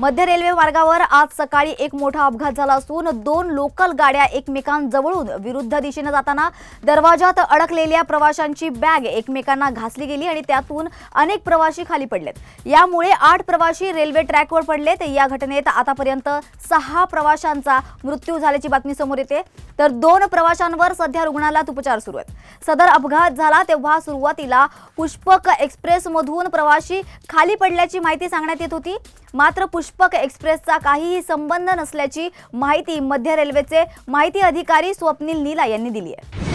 मध्य रेल्वे मार्गावर आज सकाळी एक मोठा अपघात झाला असून दोन लोकल गाड्या एकमेकांजवळून विरुद्ध दिशेने जाताना दरवाजात अडकलेल्या प्रवाशांची बॅग एकमेकांना घासली गेली आणि त्यातून अनेक प्रवाशी खाली पडलेत. यामुळे आठ प्रवाशी रेल्वे ट्रॅकवर पडलेत. या घटनेत आतापर्यंत सहा प्रवाशांचा मृत्यू झाल्याची बातमी समोर येते. तर दोन प्रवाशांवर सध्या रुग्णालयात उपचार सुरू आहेत. सदर अपघात झाला तेव्हा सुरुवातीला पुष्पक एक्सप्रेसमधून प्रवाशी खाली पडल्याची माहिती सांगण्यात येत होती. मात्र पुष्पक एक्सप्रेसचा काहीही संबंध नसल्याची माहिती मध्य रेल्वेचे माहिती अधिकारी स्वप्नील नीला यांनी दिली आहे.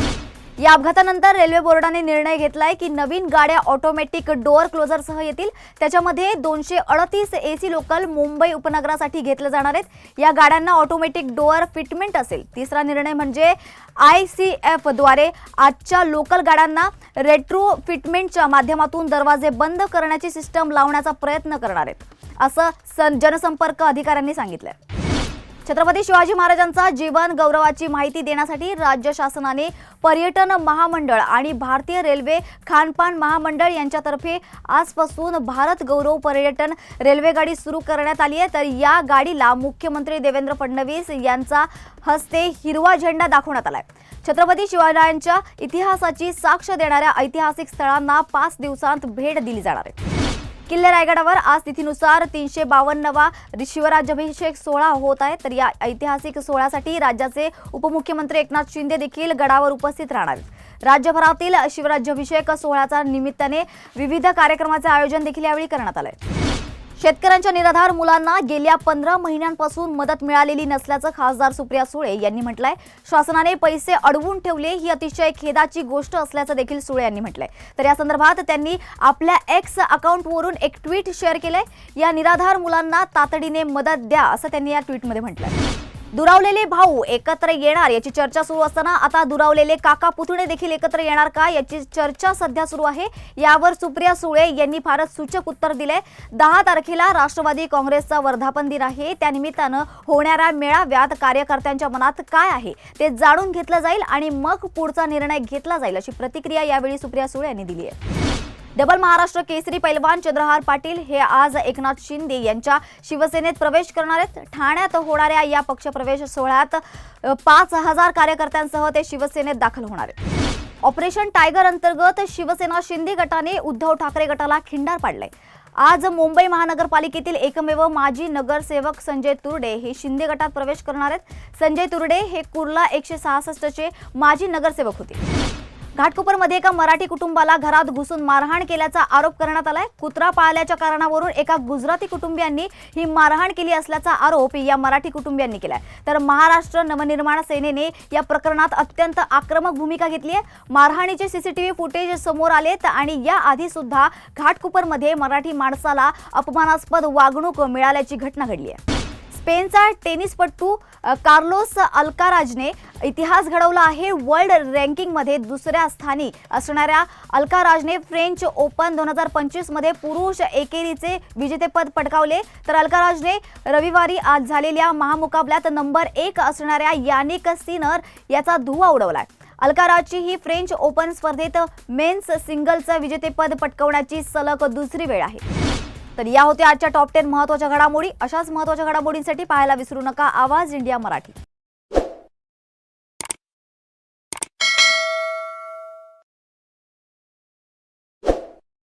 या अपघातानंतर रेल्वे बोर्डाने निर्णय घेतलाय की नवीन गाड्या ऑटोमॅटिक डोअर क्लोजरसह येतील. त्याच्यामध्ये दोनशे अडतीस एसी लोकल मुंबई उपनगरासाठी घेतले जाणार आहेत. या गाड्यांना ऑटोमॅटिक डोअर फिटमेंट असेल. तिसरा निर्णय म्हणजे आय सी एफद्वारे आजच्या लोकल गाड्यांना रेट्रो फिटमेंटच्या माध्यमातून दरवाजे बंद करण्याची सिस्टम लावण्याचा प्रयत्न करणार आहेत. असं जनसंपर्क अधिकाऱ्यांनी सांगितलंय. छत्रपती शिवाजी महाराजांचा जीवन गौरवाची माहिती देण्यासाठी राज्य शासनाने पर्यटन महामंडळ आणि भारतीय रेल्वे खानपान महामंडळ यांच्यातर्फे आजपासून भारत गौरव पर्यटन रेल्वेगाडी सुरू करण्यात आली आहे. तर या गाडीला मुख्यमंत्री देवेंद्र फडणवीस यांचा हस्ते हिरवा झेंडा दाखवण्यात आलाय. छत्रपती शिवरायांच्या इतिहासाची साक्ष देणाऱ्या ऐतिहासिक स्थळांना पाच दिवसांत भेट दिली जाणार आहे. किल्ले रायगडावर आज तिथीनुसार तीनशे बावन्नवा शिवराज्याभिषेक सोहळा होत आहे. तर या ऐतिहासिक सोहळ्यासाठी राज्याचे उपमुख्यमंत्री एकनाथ शिंदे देखील गडावर उपस्थित राहणार राज्यभरातील शिवराज्याभिषेक सोहळ्याच्या निमित्ताने विविध कार्यक्रमाचे आयोजन देखील यावेळी करण्यात आलंय. शेतकऱ्यांच्या निराधार मुलांना गेल्या पंधरा महिन्यांपासून मदत मिळालेली नसल्याचं खासदार सुप्रिया सुळे यांनी म्हटलंय. शासनाने पैसे अडवून ठेवले ही अतिशय खेदाची गोष्ट असल्याचं देखील सुळे यांनी म्हटलंय. तर या संदर्भात त्यांनी आपल्या एक्स अकाउंटवरून एक ट्विट शेअर केलंय. या निराधार मुलांना तातडीने मदत द्या असं त्यांनी या ट्विटमध्ये म्हटलंय. दुरावलेले भाऊ एकत्र येणार याची चर्चा सुरू असताना आता दुरावलेले काका पुतणे देखील एकत्र येणार का याची चर्चा सध्या सुरू आहे. यावर सुप्रिया सुळे यांनी फारच सूचक उत्तर दिलंय. दहा तारखेला राष्ट्रवादी काँग्रेसचा वर्धापन दिन आहे. त्यानिमित्तानं होणाऱ्या मेळाव्यात कार्यकर्त्यांच्या मनात काय आहे ते जाणून घेतलं जाईल आणि मग पुढचा निर्णय घेतला जाईल अशी प्रतिक्रिया यावेळी सुप्रिया सुळे यांनी दिली आहे. डबल महाराष्ट्र केसरी पैलवान चंद्रहार पाटील हे आज एकनाथ शिंदे यांच्या शिवसेनेत प्रवेश करणार आहेत. ठाण्यात होणाऱ्या या पक्षप्रवेश सोहळ्यात पाच हजार कार्यकर्त्यांसह ते शिवसेनेत दाखल होणार आहेत. ऑपरेशन टायगर अंतर्गत शिवसेना शिंदे गटाने उद्धव ठाकरे गटाला खिंडार पाडलंय. आज मुंबई महानगरपालिकेतील एकमेव माजी नगरसेवक संजय तुर्डे हे शिंदे गटात प्रवेश करणार आहेत. संजय तुर्डे हे कुर्ला एकशे सहासष्टचे माजी नगरसेवक होते. घाटकोपरमध्ये एका मराठी कुटुंबाला घरात घुसून मारहाण केल्याचा आरोप करण्यात आलाय. कुत्रा पाळल्याच्या कारणावरून एका गुजराती कुटुंबियांनी ही मारहाण केली असल्याचा आरोप या मराठी कुटुंबियांनी केलाय. तर महाराष्ट्र नवनिर्माण सेनेने या प्रकरणात अत्यंत आक्रमक भूमिका घेतली आहे मारहाणीचे सीसीटीव्ही फुटेज समोर आलेत आणि या आधी सुद्धा घाटकोपरमध्ये मराठी माणसाला अपमानास्पद वागणूक मिळाल्याची घटना घडली आहे स्पेनचा टेनिसपटू कार्लोस अल्काराजने इतिहास घडवला आहे. वर्ल्ड रँकिंगमध्ये दुसऱ्या स्थानी असणाऱ्या अल्काराजने फ्रेंच ओपन दोन हजार पंचवीसमध्ये पुरुष एकेरीचे विजेतेपद पटकावले. तर अल्काराजने रविवारी आज झालेल्या महामुकाबल्यात नंबर एक असणाऱ्या यानिक सिनर याचा धुवा उडवलाय. अलकाराजची ही फ्रेंच ओपन स्पर्धेत मेन्स सिंगलचं विजेतेपद पटकवण्याची सलग दुसरी वेळ आहे. तर या होत्या आजच्या टॉप टेन महत्त्वाच्या घडामोडी. अशाच महत्त्वाच्या घडामोडींसाठी पाहायला विसरू नका. आवाज इंडिया मराठी.